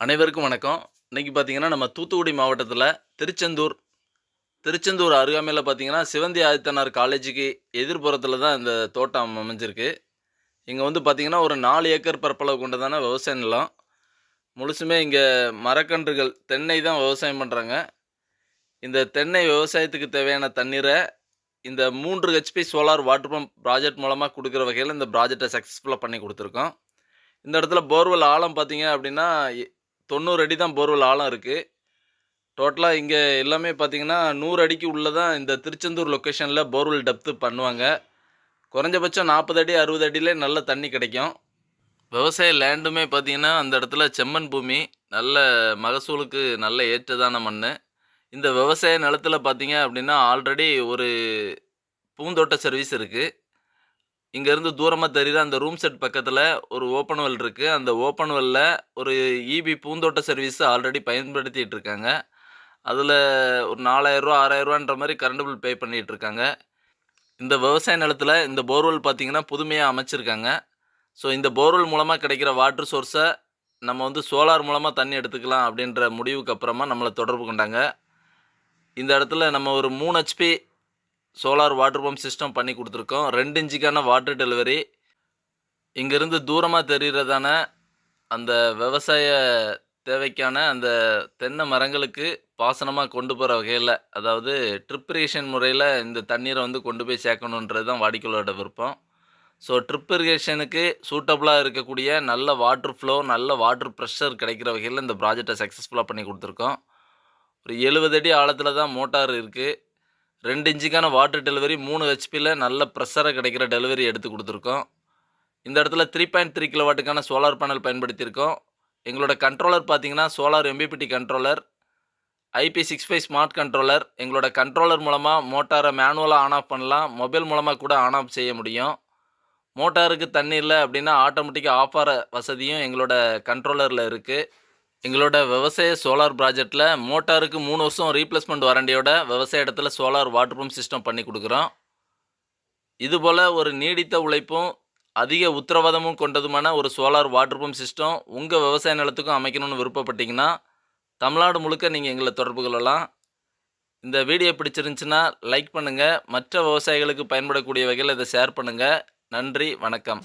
அனைவருக்கும் வணக்கம். இன்னைக்கு பார்த்தீங்கன்னா நம்ம தூத்துக்குடி மாவட்டத்தில் திருச்செந்தூர் திருச்செந்தூர் அருகாமையில் பார்த்தீங்கன்னா சிவந்தி ஆதித்தனார் காலேஜுக்கு எதிர்ப்புறத்தில் தான் இந்த தோட்டம் அமைஞ்சிருக்கு. இங்கே வந்து பார்த்திங்கன்னா ஒரு நாலு ஏக்கர் பரப்பளவு கொண்டதான விவசாய நிலம். முழுசுமே இங்கே மரக்கன்றுகள் தென்னை தான் விவசாயம் பண்ணுறாங்க இந்த தென்னை விவசாயத்துக்கு தேவையான தண்ணீரை இந்த மூன்று HP solar water pump project மூலமாக கொடுக்குற வகையில் இந்த ப்ராஜெக்டை சக்ஸஸ்ஃபுல்லாக பண்ணி கொடுத்துருக்கோம். இந்த இடத்துல போர்வெல் ஆழம் பார்த்தீங்க அப்படின்னா தொண்ணூறு அடி தான் போர்வெல் ஆழம் இருக்குது டோட்டலாக இங்கே எல்லாமே பார்த்தீங்கன்னா நூறு அடிக்கு உள்ளே தான் இந்த திருச்செந்தூர் லொக்கேஷனில் போர்வெல் டெப்த்து பண்ணுவாங்க. குறைஞ்சபட்சம் நாற்பது அடி அறுபது அடியிலே நல்ல தண்ணி கிடைக்கும். விவசாய லேண்டுமே பார்த்தீங்கன்னா அந்த இடத்துல செம்மண் பூமி நல்ல மகசூலுக்கு நல்ல ஏற்றதான மண் இந்த விவசாய நிலத்தில் பார்த்தீங்க அப்படின்னா ஆல்ரெடி ஒரு பூந்தோட்ட சர்வீஸ் இருக்குது இங்கேருந்து தூரமாக தெரியுற அந்த ரூம் செட் பக்கத்தில் ஒரு ஓப்பன் வெல் இருக்குது அந்த ஓப்பன் வெல்லில் ஒரு இபி பூந்தோட்ட சர்வீஸ் ஆல்ரெடி பயன்படுத்திட்டு இருக்காங்க. அதில் ஒரு நாலாயிரரூவா ஆறாயிரரூவான்ற மாதிரி கரண்ட் பில் பே பண்ணிகிட்டு இருக்காங்க. இந்த விவசாய நிலத்தில் இந்த போர்வெல் பார்த்தீங்கன்னா புதுமையாக அமைச்சிருக்காங்க. ஸோ இந்த போர்வெல் மூலமாக கிடைக்கிற வாட்டர் சோர்ஸை நம்ம வந்து சோலார் மூலமாக தண்ணி எடுத்துக்கலாம் அப்படின்ற முடிவுக்கு அப்புறமா நம்மளை தொடர்பு கொண்டாங்க. இந்த இடத்துல நம்ம ஒரு மூணு HP solar water pump system பண்ணி கொடுத்துருக்கோம். ரெண்டு இன்ச்சுக்கான வாட்டர் டெலிவரி. இங்கேருந்து தூரமாக தெரிகிறதான அந்த விவசாய தேவைக்கான அந்த தென்னை மரங்களுக்கு பாசனமாக கொண்டு போகிற வகையில் அதாவது ட்ரிப்ரிகேஷன் முறையில் இந்த தண்ணீரை வந்து கொண்டு போய் சேர்க்கணுன்றது தான் வாடிக்கையாளரோட விருப்பம். ஸோ ட்ரிப்ரிகேஷனுக்கு சூட்டபுளாக இருக்கக்கூடிய நல்ல வாட்டர் ஃப்ளோ நல்ல வாட்டர் ப்ரெஷர் கிடைக்கிற வகையில் இந்த ப்ராஜெக்டை சக்ஸஸ்ஃபுல்லாக பண்ணி கொடுத்துருக்கோம். ஒரு எழுபது அடி ஆழத்தில் தான் மோட்டார் இருக்குது ரெண்டு இன்ச்சுக்கான வாட்டர் டெலிவரி மூணு ஹெச்பியில் நல்ல ப்ரெஷரை கிடைக்கிற டெலிவரி எடுத்து கொடுத்துருக்கோம். இந்த இடத்துல த்ரீ பாயிண்ட் த்ரீ கிலோவாட்டுக்கான சோலார் பேனல் பயன்படுத்தியிருக்கோம். எங்களோட கண்ட்ரோலர் பார்த்தீங்கன்னா solar MPPT controller IP six five smart controller எங்களோட கண்ட்ரோலர் மூலமாக மோட்டாரை மேனுவலாக ஆன் ஆஃப் பண்ணலாம். மொபைல் மூலமாக கூட ஆன் ஆஃப் செய்ய முடியும். மோட்டாருக்கு தண்ணி இல்லை அப்படின்னா ஆட்டோமேட்டிக்காக ஆஃப் ஆகிற வசதியும் எங்களோட கண்ட்ரோலரில் இருக்குது எங்களோட விவசாய சோலார் ப்ராஜெக்டில் மோட்டாருக்கு மூணு வருஷம் ரீப்ளேஸ்மெண்ட் வாரண்டியோட விவசாய இடத்துல சோலார் வாட்டர் பம்ப் சிஸ்டம் பண்ணி கொடுக்குறோம். இதுபோல் ஒரு நீடித்த உழைப்பும் அதிக உத்தரவாதமும் கொண்டதுமான ஒரு சோலார் வாட்டர் பம்ப் சிஸ்டம் உங்கள் விவசாய நிலத்துக்கும் அமைக்கணும்னு விருப்பப்பட்டீங்கன்னா தமிழ்நாடு முழுக்க நீங்கள் எங்களை தொடர்பு கொள்ளலாம். இந்த வீடியோ பிடிச்சிருந்துச்சுன்னா லைக் பண்ணுங்கள் மற்ற விவசாயிகளுக்கு பயன்படக்கூடிய வகையில் இதை ஷேர் பண்ணுங்கள் நன்றி வணக்கம்.